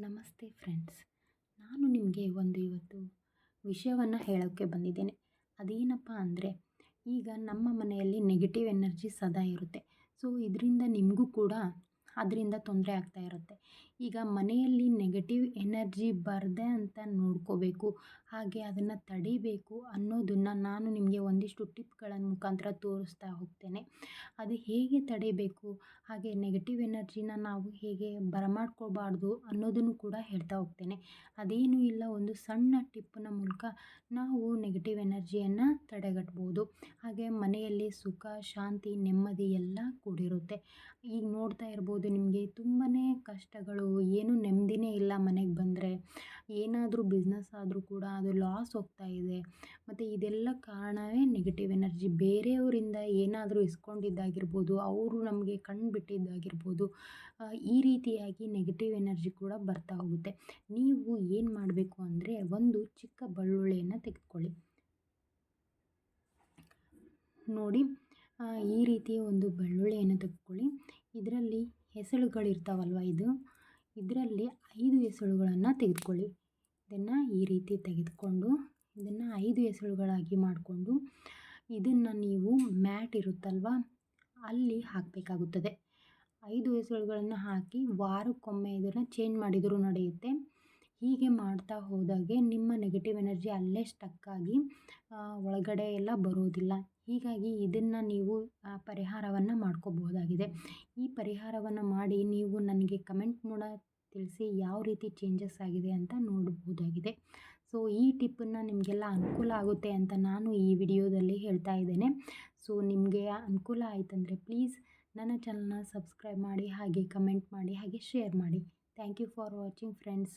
ನಮಸ್ತೆ ಫ್ರೆಂಡ್ಸ್. ನಾನು ನಿಮಗೆ ಒಂದು ಇವತ್ತು ವಿಷಯವನ್ನು ಹೇಳೋಕ್ಕೆ ಬಂದಿದ್ದೇನೆ. ಅದೇನಪ್ಪ ಅಂದರೆ, ಈಗ ನಮ್ಮ ಮನೆಯಲ್ಲಿ ನೆಗೆಟಿವ್ ಎನರ್ಜಿ ಸದಾ ಇರುತ್ತೆ. ಸೊ ಇದರಿಂದ ನಿಮಗೂ ಕೂಡ ಅದರಿಂದ ತೊಂದರೆ ಆಗ್ತಾ ಇರುತ್ತೆ. ಈಗ ಮನೆಯಲ್ಲಿ ನೆಗೆಟಿವ್ ಎನರ್ಜಿ ಬರದೆ ಅಂತ ನೋಡ್ಕೋಬೇಕು, ಹಾಗೆ ಅದನ್ನು ತಡಿಬೇಕು ಅನ್ನೋದನ್ನು ನಾನು ನಿಮಗೆ ಒಂದಿಷ್ಟು ಟಿಪ್ಗಳ ಮುಖಾಂತರ ತೋರಿಸ್ತಾ ಹೋಗ್ತೇನೆ. ಅದು ಹೇಗೆ ತಡಿಬೇಕು, ಹಾಗೆ ನೆಗೆಟಿವ್ ಎನರ್ಜಿನ ನಾವು ಹೇಗೆ ಬರಮಾಡ್ಕೋಬಾರ್ದು ಅನ್ನೋದನ್ನು ಕೂಡ ಹೇಳ್ತಾ ಹೋಗ್ತೇನೆ. ಅದೇನೂ ಇಲ್ಲ, ಒಂದು ಸಣ್ಣ ಟಿಪ್ಪಿನ ಮೂಲಕ ನಾವು ನೆಗೆಟಿವ್ ಎನರ್ಜಿಯನ್ನು ತಡೆಗಟ್ಬೋದು. ಹಾಗೆ ಮನೆಯಲ್ಲಿ ಸುಖ, ಶಾಂತಿ, ನೆಮ್ಮದಿ ಎಲ್ಲ ಕೂಡಿರುತ್ತೆ. ಈಗ ನೋಡ್ತಾ ಇರ್ಬೋದು ನಿಮಗೆ ತುಂಬಾ ಕಷ್ಟಗಳು, ಏನು ನೆಮ್ಮದಿನೇ ಇಲ್ಲ ಮನೆಗೆ ಬಂದರೆ. ಏನಾದರೂ ಬಿಸ್ನೆಸ್ ಆದರೂ ಕೂಡ ಅದು ಲಾಸ್ ಹೋಗ್ತಾ ಇದೆ. ಮತ್ತು ಇದೆಲ್ಲ ಕಾರಣವೇ ನೆಗೆಟಿವ್ ಎನರ್ಜಿ ಬೇರೆಯವರಿಂದ ಏನಾದರೂ ಇಸ್ಕೊಂಡಿದ್ದಾಗಿರ್ಬೋದು, ಅವರು ನಮಗೆ ಕಣ್ಣು ಬಿಟ್ಟಿದ್ದಾಗಿರ್ಬೋದು ಈ ರೀತಿಯಾಗಿ ನೆಗೆಟಿವ್ ಎನರ್ಜಿ ಕೂಡ ಬರ್ತಾ ಹೋಗುತ್ತೆ. ನೀವು ಏನು ಮಾಡಬೇಕು ಅಂದರೆ ಒಂದು ಚಿಕ್ಕ ಬೆಳ್ಳುಳ್ಳಿಯನ್ನು ತೆಗೆದುಕೊಳ್ಳಿ. ನೋಡಿ. ಈ ರೀತಿಯ ಒಂದು ಬೆಳ್ಳುಳ್ಳಿಯನ್ನು ತೆಗೆದುಕೊಳ್ಳಿ ಇದರಲ್ಲಿ ಹೆಸಳುಗಳಿರ್ತಾವಲ್ವ ಇದು? ಇದರಲ್ಲಿ ಐದು ಹೆಸಳುಗಳನ್ನು ತೆಗೆದುಕೊಳ್ಳಿ. ಇದನ್ನು ಈ ರೀತಿ ತೆಗೆದುಕೊಂಡು, ಇದನ್ನು ಐದು ಹೆಸಳುಗಳಾಗಿ ಮಾಡಿಕೊಂಡು, ಇದನ್ನು ನೀವು ಮ್ಯಾಟ್ ಇರುತ್ತಲ್ವ, ಅಲ್ಲಿ ಹಾಕಬೇಕಾಗುತ್ತದೆ. ಐದು ಹೆಸಳುಗಳನ್ನು ಹಾಕಿ ವಾರಕ್ಕೊಮ್ಮೆ ಇದನ್ನು ಚೇಂಜ್ ಮಾಡಿದರೂ ನಡೆಯುತ್ತೆ. ಹೀಗೆ ಮಾಡ್ತಾ ಹೋದಾಗೆ ನಿಮ್ಮ ನೆಗೆಟಿವ್ ಎನರ್ಜಿ ಅಲ್ಲೇ ಸ್ಟಕ್ಕಾಗಿ ಒಳಗಡೆ ಎಲ್ಲ ಬರೋದಿಲ್ಲ. ಹೀಗಾಗಿ ಇದನ್ನು ನೀವು ಪರಿಹಾರವನ್ನು ಮಾಡ್ಕೋಬಹುದಾಗಿದೆ. ಈ ಪರಿಹಾರವನ್ನು ಮಾಡಿ ನೀವು ನನಗೆ ಕಮೆಂಟ್ ಮೂಡ ತಿಳಿಸಿ ಯಾವ ರೀತಿ ಚೇಂಜಸ್ ಆಗಿದೆ ಅಂತ ನೋಡಬಹುದಾಗಿದೆ. ಸೊ ಈ ಟಿಪ್ಪನ್ನು ನಿಮಗೆಲ್ಲ ಅನುಕೂಲ ಆಗುತ್ತೆ ಅಂತ ನಾನು ಈ ವಿಡಿಯೋದಲ್ಲಿ ಹೇಳ್ತಾ ಇದ್ದೇನೆ. ಸೊ ನಿಮಗೆ ಅನುಕೂಲ ಆಯ್ತಂದರೆ ಪ್ಲೀಸ್ ನನ್ನ ಚಾನಲ್ನ ಸಬ್ಸ್ಕ್ರೈಬ್ ಮಾಡಿ, ಹಾಗೆ ಕಮೆಂಟ್ ಮಾಡಿ, ಹಾಗೆ ಶೇರ್ ಮಾಡಿ. Thank you for watching friends